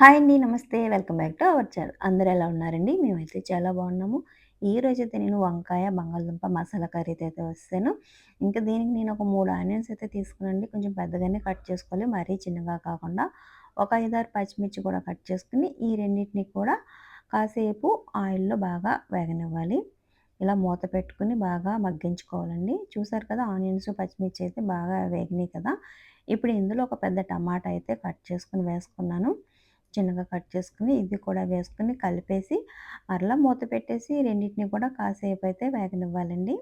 Hi అండి నమస్తే. Welcome back to our channel. అందరూ ఎలా ఉన్నారండి? మేమైతే చాలా బాగున్నాము. ఈ రోజు అయితే నేను వంకాయ బంగాళదుంప మసాలా కర్రీ అయితే వస్తాను. ఇంకా దీనికి నేను ఒక మూడు ఆనియన్స్ అయితే తీసుకునండి కొంచెం పెద్దగానే కట్ చేసుకోవాలి. మరీ చిన్నగా కాకుండా ఒక ఐదారు పచ్చిమిర్చి కూడా కట్ చేసుకుని ఈ రెండింటిని కూడా కాసేపు ఆయిల్లో బాగా వేగనివ్వాలి. ఇలా మూత పెట్టుకుని బాగా మగ్గించుకోవాలండి. చూసారు కదా ఆనియన్స్ పచ్చిమిర్చి అయితే బాగా వేగినాయి కదా. ఇప్పుడు ఇందులో ఒక పెద్ద టమాటా అయితే కట్ చేసుకుని వేసుకున్నాను. చిన్నగా కట్ చేసుకుని ఇది కూడా వేసుకుని కలిపేసి మరలా మూత పెట్టేసి రెండింటిని కూడా కాసేపు అయితే వేగనివ్వాలండి.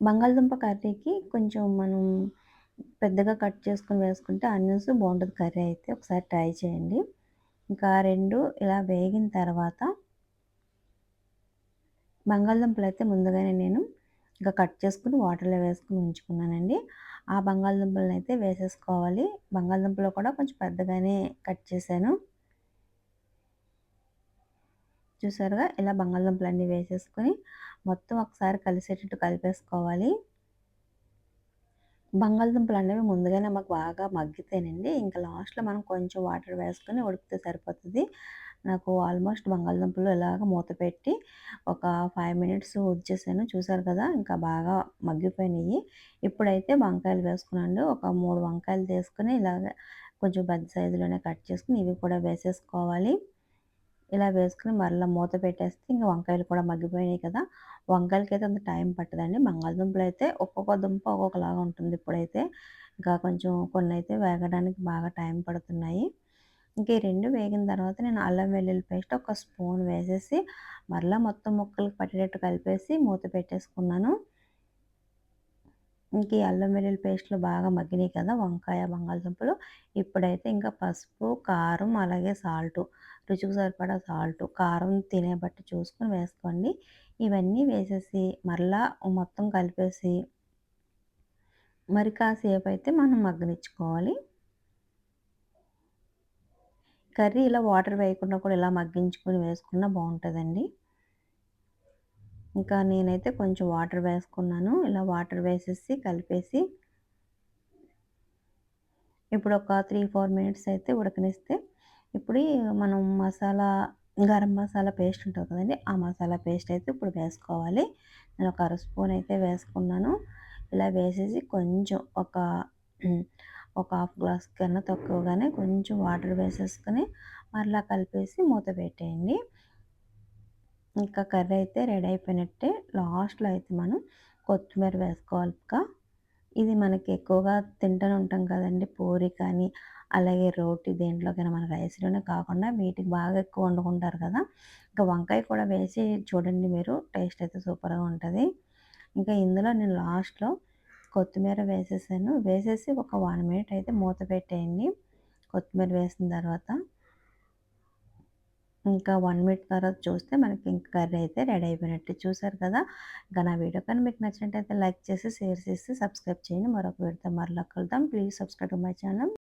బంగాళదుంప కర్రీకి కొంచెం మనం పెద్దగా కట్ చేసుకుని వేసుకుంటే ఆనియన్స్ బాగుంటుంది. కర్రీ అయితే ఒకసారి ట్రై చేయండి. ఇంకా రెండు ఇలా వేగిన తర్వాత బంగాళదుంపలు అయితే ముందుగానే నేను ఇంకా కట్ చేసుకుని వాటర్లో వేసుకుని ఉంచుకున్నానండి. ఆ బంగాళదుంపలను అయితే వేసేసుకోవాలి. బంగాళదుంపలు కూడా కొంచెం పెద్దగానే కట్ చేశాను. చూసారుగా? ఇలా బంగాళదుంపలు అన్నీ వేసేసుకొని మొత్తం ఒకసారి కలిసేటట్టు కలిపేసుకోవాలి. బంగాళదుంపలు అనేవి ముందుగానే మాకు బాగా మగ్గితేనండి ఇంకా లాస్ట్లో మనం కొంచెం వాటర్ వేసుకొని ఉడికితే సరిపోతుంది. నాకు ఆల్మోస్ట్ బంగాళదుంపలు ఇలాగ మూత పెట్టి ఒక ఫైవ్ మినిట్స్ వచ్చేసాను చూసారు కదా ఇంకా బాగా మగ్గిపోయినాయి ఇప్పుడైతే వంకాయలు వేసుకున్నాను. ఒక మూడు వంకాయలు తీసుకుని ఇలాగ కొంచెం పెద్ద సైజులోనే కట్ చేసుకుని ఇవి కూడా వేసేసుకోవాలి. ఇలా వేసుకుని మరలా మూత పెట్టేస్తే ఇంకా వంకాయలు కూడా మగ్గిపోయినాయి కదా. వంకాయలకి అయితే అంత టైం పట్టదండి. బంగాళదుంపలు అయితే ఒక్కొక్క దుంప ఒక్కొక్కలాగా ఉంటుంది. ఇప్పుడైతే ఇంకా కొంచెం కొన్ని అయితే వేగడానికి బాగా టైం పడుతున్నాయి. ఇంక ఈ రెండు వేగిన తర్వాత నేను అల్లం వెల్లుల్లి పేస్ట్ ఒక స్పూన్ వేసేసి మరలా మొత్తం ముక్కలకు పట్టేటట్టు కలిపేసి మూత పెట్టేసుకున్నాను. ఇంక ఈ అల్లం వెల్లుల్లి పేస్ట్లో బాగా మగ్గినాయి కదా! వంకాయ బంగాళదుంపలు. ఇప్పుడైతే ఇంకా పసుపు కారం అలాగే సాల్ట్. రుచికి సరిపడా సాల్ట్. కారం తినే బట్టి చూసుకొని వేసుకోండి. ఇవన్నీ వేసేసి మరలా మొత్తం కలిపేసి మరి కాసేపు అయితే మనం మగ్గనిచ్చుకోవాలి. కర్రీ ఇలా వాటర్ వేయకుండా కూడా ఇలా మగ్గించుకొని వేసుకున్నా బాగుంటుందండి. ఇంకా నేనైతే కొంచెం వాటర్ వేసుకున్నాను. ఇలా వాటర్ వేసేసి కలిపేసి ఇప్పుడు ఒక త్రీ ఫోర్ మినిట్స్ అయితే ఉడకనిస్తే ఇప్పుడు మనం మసాలా గరం మసాలా పేస్ట్ ఉంటుంది కదండి ఆ మసాలా పేస్ట్ అయితే ఇప్పుడు వేసుకోవాలి. నేను ఒక అర స్పూన్ అయితే వేసుకున్నాను. ఇలా వేసేసి కొంచెం ఒక ఒక హాఫ్ గ్లాస్ కన్నా తక్కువగానే కొంచెం వాటర్ వేసేసుకొని మరలా కలిపేసి మూత పెట్టేయండి. ఇంకా కర్రీ అయితే రెడీ అయిపోయినట్టే లాస్ట్లో అయితే మనం కొత్తిమీర వేసుకోవాలి ఇది మనకి ఎక్కువగా తింటూనే ఉంటాం కదండి పూరి కానీ అలాగే రోటీ దేంట్లోకైనా మన రైస్లోనే కాకుండా వీటికి బాగా ఎక్కువ వండుకుంటారు కదా. ఇంకా వంకాయ కూడా వేసి చూడండి మీరు టేస్ట్ అయితే సూపర్గా ఉంటుంది. ఇంకా ఇందులో నేను లాస్ట్లో కొత్తిమీర వేసేసాను. వేసేసి ఒక వన్ మినిట్ అయితే మూత పెట్టేయండి. కొత్తిమీర వేసిన తర్వాత ఇంకా వన్ మినిట్ తర్వాత చూస్తే మనకి ఇంకా కర్రీ అయితే రెడీ అయిపోయినట్టు చూసారు కదా. ఇంకా నా వీడియో కానీ మీకు నచ్చినట్టయితే లైక్ చేసి షేర్ చేసి సబ్స్క్రైబ్ చేయండి. మరొక వీడితో మరలా కలుద్దాం. Please subscribe my channel.